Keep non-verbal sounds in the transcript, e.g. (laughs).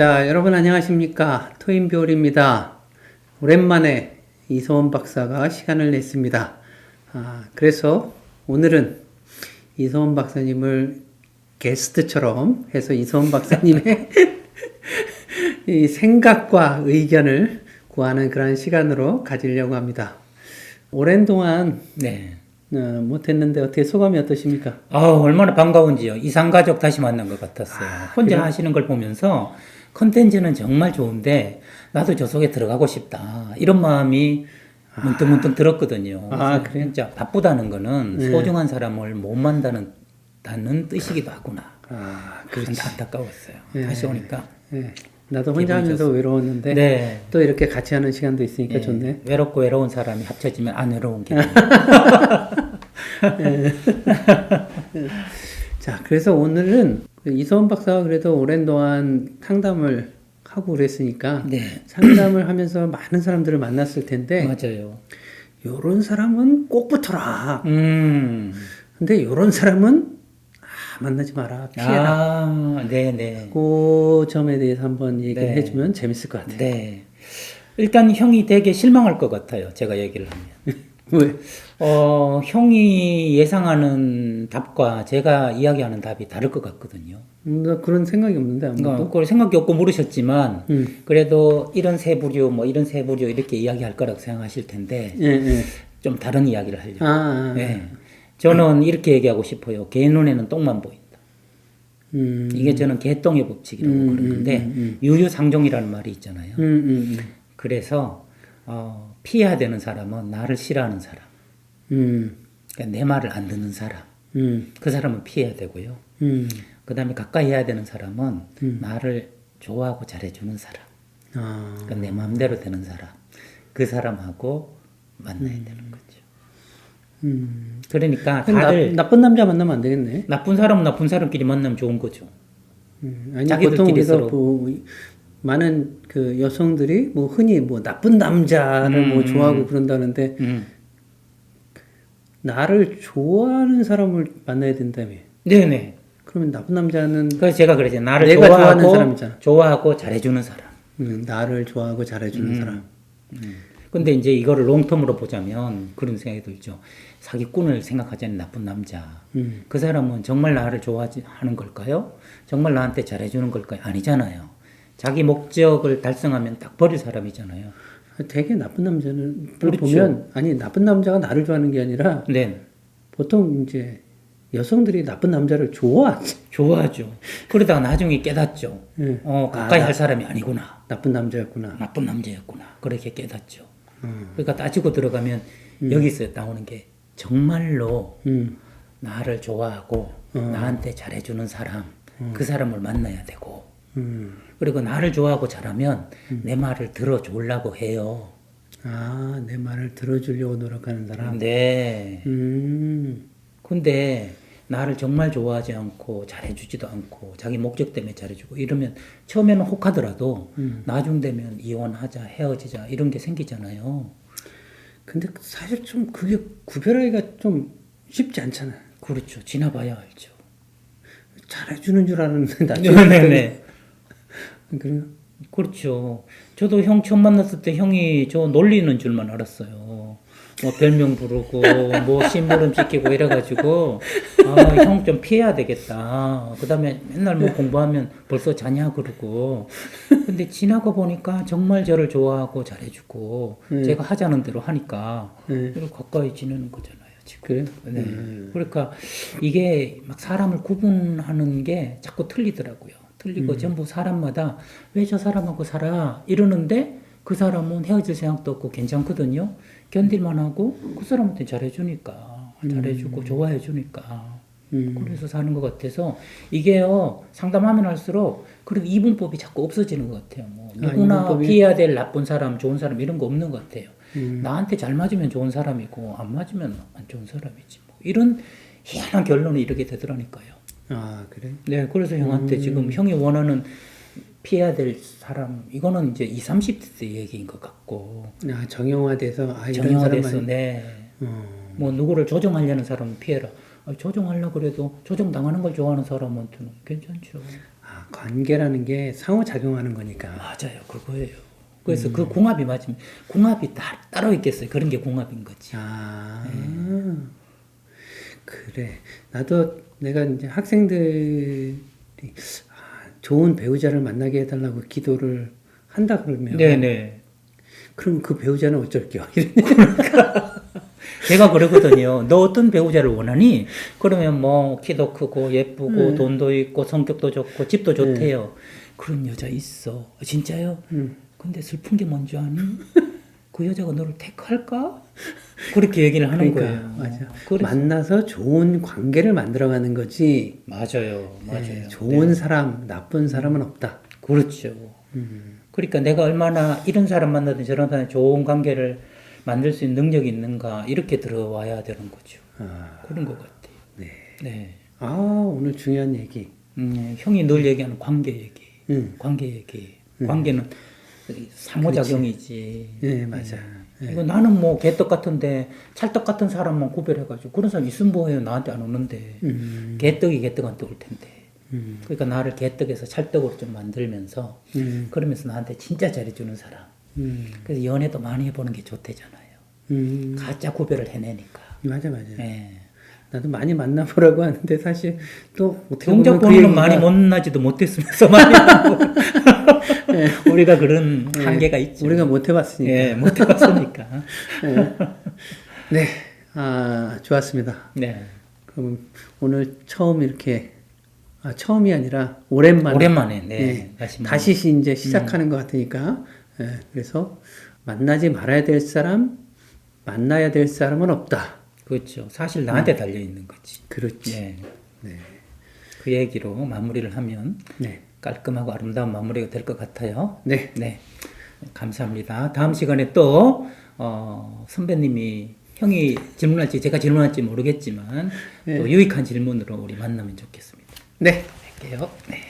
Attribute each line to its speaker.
Speaker 1: 자, 여러분 안녕하십니까. 토인비올입니다. 오랜만에 이소원 박사가 시간을 냈습니다. 아, 그래서 오늘은 이소원 박사님을 게스트처럼 해서 이소원 박사님의 (laughs) 이 생각과 의견을 구하는 그런 시간으로 가지려고 합니다. 오랜 동안
Speaker 2: 네.
Speaker 1: 어, 못했는데 어떻게 소감이 어떠십니까?
Speaker 2: 아 얼마나 반가운지요. 이상가족 다시 만난 것 같았어요. 혼자
Speaker 1: 그래요?
Speaker 2: 하시는 걸 보면서 컨텐츠는 정말 좋은데 나도 저 속에 들어가고 싶다. 이런 마음이 문득문득 들었거든요.
Speaker 1: 아,
Speaker 2: 그래서 진짜 바쁘다는 거는
Speaker 1: 네.
Speaker 2: 소중한 사람을 못 만나는 다는 뜻이기도 하구나.
Speaker 1: 아,
Speaker 2: 그런 안타까웠어요.
Speaker 1: 네.
Speaker 2: 다시 오니까.
Speaker 1: 예. 나도 혼자 하면서 외로웠는데
Speaker 2: 네.
Speaker 1: 또 이렇게 같이 하는 시간도 있으니까
Speaker 2: 예,
Speaker 1: 좋네.
Speaker 2: 외롭고 외로운 사람이 합쳐지면 안 외로운 기분. (laughs) (laughs)
Speaker 1: 자, 그래서 오늘은 그 이소원 박사가 그래도 오랜 동안 상담을 하고 그랬으니까
Speaker 2: 네.
Speaker 1: 상담을 하면서 많은 사람들을 만났을 텐데
Speaker 2: 맞아요.
Speaker 1: 요런 사람은 꼭 붙어라.
Speaker 2: 음.
Speaker 1: 근데 요런 사람은 아, 만나지 마라. 피해라.
Speaker 2: 아, 네네.
Speaker 1: 그 점에 대해서 한번 얘기를
Speaker 2: 네.
Speaker 1: 해주면 재밌을 것 같아요.
Speaker 2: 네. 일단 형이 되게 실망할 것 같아요. 제가 얘기를 하면. (laughs)
Speaker 1: 왜?
Speaker 2: 어, 형이 예상하는 답과 제가 이야기하는 답이 다를 것 같거든요.
Speaker 1: 음, 나 그런 생각이 없는데 아무도.
Speaker 2: 그걸 생각이 없고 물으셨지만,
Speaker 1: 음.
Speaker 2: 그래도 이런 세 부류, 뭐 이런 세 부류 이렇게 이야기할 거라고 생각하실 텐데,
Speaker 1: 예, 예.
Speaker 2: 좀 다른 이야기를 하려고.
Speaker 1: 아, 아, 아.
Speaker 2: 네. 저는 이렇게 얘기하고 싶어요. 개 눈에는 똥만 보인다.
Speaker 1: 음,
Speaker 2: 이게 저는 개똥의 법칙이라고
Speaker 1: 음,
Speaker 2: 그러는데,
Speaker 1: 음, 음,
Speaker 2: 유유상종이라는 말이 있잖아요.
Speaker 1: 음, 음,
Speaker 2: 그래서 어, 피해야 되는 사람은 나를 싫어하는 사람,
Speaker 1: 음,
Speaker 2: 그러니까 내 말을 안 듣는 사람,
Speaker 1: 음,
Speaker 2: 그 사람은 피해야 되고요.
Speaker 1: 음,
Speaker 2: 그 다음에 가까이 해야 되는 사람은
Speaker 1: 음.
Speaker 2: 나를 좋아하고 잘해주는 사람,
Speaker 1: 아,
Speaker 2: 그러니까 내 마음대로 되는 사람, 그 사람하고 만나야 되는 거죠.
Speaker 1: 음.
Speaker 2: 그러니까 다들
Speaker 1: 나, 나쁜 남자 만나면 안 되겠네.
Speaker 2: 나쁜 사람은 나쁜 사람끼리 만나면 좋은 거죠.
Speaker 1: 음, 아니
Speaker 2: 자기들끼리
Speaker 1: 보통 우리가
Speaker 2: 서로.
Speaker 1: 뭐 많은 그 여성들이 뭐 흔히 뭐 나쁜 남자를 뭐
Speaker 2: 음,
Speaker 1: 좋아하고 그런다는데
Speaker 2: 음.
Speaker 1: 나를 좋아하는 사람을 만나야 된다며.
Speaker 2: 네네.
Speaker 1: 그러면 나쁜 남자는
Speaker 2: 그래서 제가 그러죠. 나를
Speaker 1: 내가 좋아하는 사람이잖아.
Speaker 2: 좋아하고 잘해주는 사람.
Speaker 1: 음, 나를 좋아하고 잘해주는 사람.
Speaker 2: 근데 이제 이거를 롱텀으로 보자면 그런 생각이 들죠. 사기꾼을 생각하지 않는 나쁜 남자.
Speaker 1: 음.
Speaker 2: 그 사람은 정말 나를 좋아하는 걸까요? 정말 나한테 잘해주는 걸까요? 아니잖아요. 자기 목적을 달성하면 딱 버릴 사람이잖아요.
Speaker 1: 되게 나쁜 남자는
Speaker 2: 그렇죠.
Speaker 1: 보면 아니 나쁜 남자가 나를 좋아하는 게 아니라
Speaker 2: 네,
Speaker 1: 보통 이제 여성들이 나쁜 남자를 좋아하지.
Speaker 2: 좋아하죠. 그러다가 나중에 깨닫죠.
Speaker 1: 예.
Speaker 2: 어, 가까이
Speaker 1: 아,
Speaker 2: 할 사람이 아니구나.
Speaker 1: 나쁜 남자였구나.
Speaker 2: 나쁜 남자였구나. 그렇게 깨닫죠.
Speaker 1: 음.
Speaker 2: 그러니까 따지고 들어가면 여기서 나오는 게 정말로
Speaker 1: 음.
Speaker 2: 나를 좋아하고 나한테 잘해주는 사람, 그 사람을 만나야 되고,
Speaker 1: 음.
Speaker 2: 그리고 나를 좋아하고 잘하면 내 말을 들어주려고 해요.
Speaker 1: 아, 내 말을 들어주려고 노력하는 사람.
Speaker 2: 네.
Speaker 1: 음.
Speaker 2: 근데 나를 정말 좋아하지 않고 잘해주지도 않고 자기 목적 때문에 잘해주고 이러면 처음에는 혹하더라도 나중 되면 이혼하자 헤어지자 이런 게 생기잖아요.
Speaker 1: 근데 사실 좀 그게 구별하기가 좀 쉽지 않잖아.
Speaker 2: 그렇죠. 지나봐야 알죠.
Speaker 1: 잘해주는 줄 알았는데 (laughs) 나중에
Speaker 2: 네네.
Speaker 1: 그래요.
Speaker 2: 그렇죠. 저도 형 처음 만났을 때 형이 저 놀리는 줄만 알았어요. 뭐 별명 부르고 뭐 심부름 시키고 이래가지고 아, 형 좀 피해야 되겠다. 그다음에 맨날 뭐 공부하면 벌써 자냐 그러고 근데 지나고 보니까 정말 저를 좋아하고 잘해주고 제가 하자는 대로 하니까
Speaker 1: 네.
Speaker 2: 이렇게 가까이 지내는 거잖아요. 지금.
Speaker 1: 그래요?
Speaker 2: 네. 그러니까 이게 막 사람을 구분하는 게 자꾸 틀리더라고요. 틀리고 전부 사람마다 왜 저 사람하고 살아 이러는데 그 사람은 헤어질 생각도 없고 괜찮거든요. 견딜만 하고 그 사람한테 잘해주니까 잘해주고 좋아해주니까
Speaker 1: 음.
Speaker 2: 그래서 사는 것 같아서 이게요 상담하면 할수록 그래도 이분법이 자꾸 없어지는 것 같아요. 뭐
Speaker 1: 아,
Speaker 2: 누구나
Speaker 1: 이분법이?
Speaker 2: 피해야 될 나쁜 사람, 좋은 사람 이런 거 없는 것 같아요.
Speaker 1: 음.
Speaker 2: 나한테 잘 맞으면 좋은 사람이고 안 맞으면 안 좋은 사람이지. 뭐 이런 희한한 결론을 이르게 되더라니까요.
Speaker 1: 아, 그래?
Speaker 2: 네, 그래서 형한테
Speaker 1: 음.
Speaker 2: 지금 형이 원하는 피해야 될 사람 이거는 이제 20, 30대 때 얘기인 것 같고
Speaker 1: 아, 정형화돼서 아, 이런
Speaker 2: 정형화돼서
Speaker 1: 사람만
Speaker 2: 네.
Speaker 1: 어.
Speaker 2: 뭐 누구를 조정하려는 사람은 피해라. 아, 조정하려 그래도 조정 당하는 걸 좋아하는 사람한테는 괜찮죠.
Speaker 1: 아, 관계라는 게 상호 작용하는 거니까.
Speaker 2: 맞아요, 그거예요. 그래서 그 궁합이 맞으면 궁합이 따, 따로 있겠어요. 그런 게 궁합인 거지.
Speaker 1: 아, 그래. 나도 내가 이제 학생들이 아, 좋은 배우자를 만나게 해달라고 기도를 한다 그러면
Speaker 2: 네네.
Speaker 1: 그럼 그 배우자는 어쩔게요? (laughs)
Speaker 2: 제가 그러거든요. 너 어떤 배우자를 원하니? 그러면 뭐 키도 크고 예쁘고
Speaker 1: 음.
Speaker 2: 돈도 있고 성격도 좋고 집도 좋대요. 그런 여자 있어. 진짜요?
Speaker 1: 음.
Speaker 2: 근데 슬픈 게 뭔지 아니? (laughs) 그 여자가 너를 택할까? 그렇게 얘기를 하는
Speaker 1: 그러니까
Speaker 2: 거예요.
Speaker 1: 맞아.
Speaker 2: 그래서
Speaker 1: 만나서 좋은 관계를 만들어가는 거지.
Speaker 2: 맞아요, 맞아요.
Speaker 1: 네, 좋은 사람, 나쁜 사람은 없다.
Speaker 2: 그렇죠. 그러니까 내가 얼마나 이런 사람 만나든 저런 사람 좋은 관계를 만들 수 있는 능력이 있는가 이렇게 들어와야 되는 거죠.
Speaker 1: 아,
Speaker 2: 그런 것 같아요.
Speaker 1: 네.
Speaker 2: 네.
Speaker 1: 아 오늘 중요한 얘기.
Speaker 2: 음, 형이 늘 얘기하는 관계 얘기.
Speaker 1: 응.
Speaker 2: 관계 얘기. 관계는 상호작용이지.
Speaker 1: 네 맞아.
Speaker 2: 이거 나는 뭐 개떡 같은데 찰떡 같은 사람만 구별해가지고 그런 사람 있으면 뭐해요? 나한테 안 오는데.
Speaker 1: 음,
Speaker 2: 개떡이 개떡한테 올 텐데.
Speaker 1: 음,
Speaker 2: 그러니까 나를 개떡에서 찰떡으로 좀 만들면서
Speaker 1: 음,
Speaker 2: 그러면서 나한테 진짜 잘해주는 사람.
Speaker 1: 음,
Speaker 2: 그래서 연애도 많이 해보는 게 좋대잖아요.
Speaker 1: 음.
Speaker 2: 가짜 구별을 해내니까.
Speaker 1: 맞아 맞아.
Speaker 2: 예.
Speaker 1: 나도 많이 만나보라고 하는데 사실 또 어떻게 보면 그
Speaker 2: 많이 못나지도 못했으면서 많이 하고. (laughs) (laughs) 우리가 그런 한계가 있죠.
Speaker 1: 우리가 못 해봤으니까.
Speaker 2: 예, 못해봤으니까. (laughs)
Speaker 1: 네, 아 좋았습니다.
Speaker 2: 네.
Speaker 1: 그럼 오늘 처음 이렇게 아 처음이 아니라 오랜만에.
Speaker 2: 오랜만에 네,
Speaker 1: 예,
Speaker 2: 다시 뭐-
Speaker 1: 다시 시- 이제 시작하는 것 같으니까. 예, 그래서 만나지 말아야 될 사람 만나야 될 사람은 없다.
Speaker 2: 그렇죠. 사실 나한테 달려 있는 거지.
Speaker 1: 그렇지.
Speaker 2: 예.
Speaker 1: 네.
Speaker 2: 그 얘기로 마무리를 하면
Speaker 1: 네.
Speaker 2: 깔끔하고 아름다운 마무리가 될 것 같아요.
Speaker 1: 네.
Speaker 2: 네. 감사합니다. 다음 시간에 또, 어, 선배님이 형이 질문할지 제가 질문할지 모르겠지만 또 유익한 질문으로 우리 만나면 좋겠습니다.
Speaker 1: 네.
Speaker 2: 할게요. 네.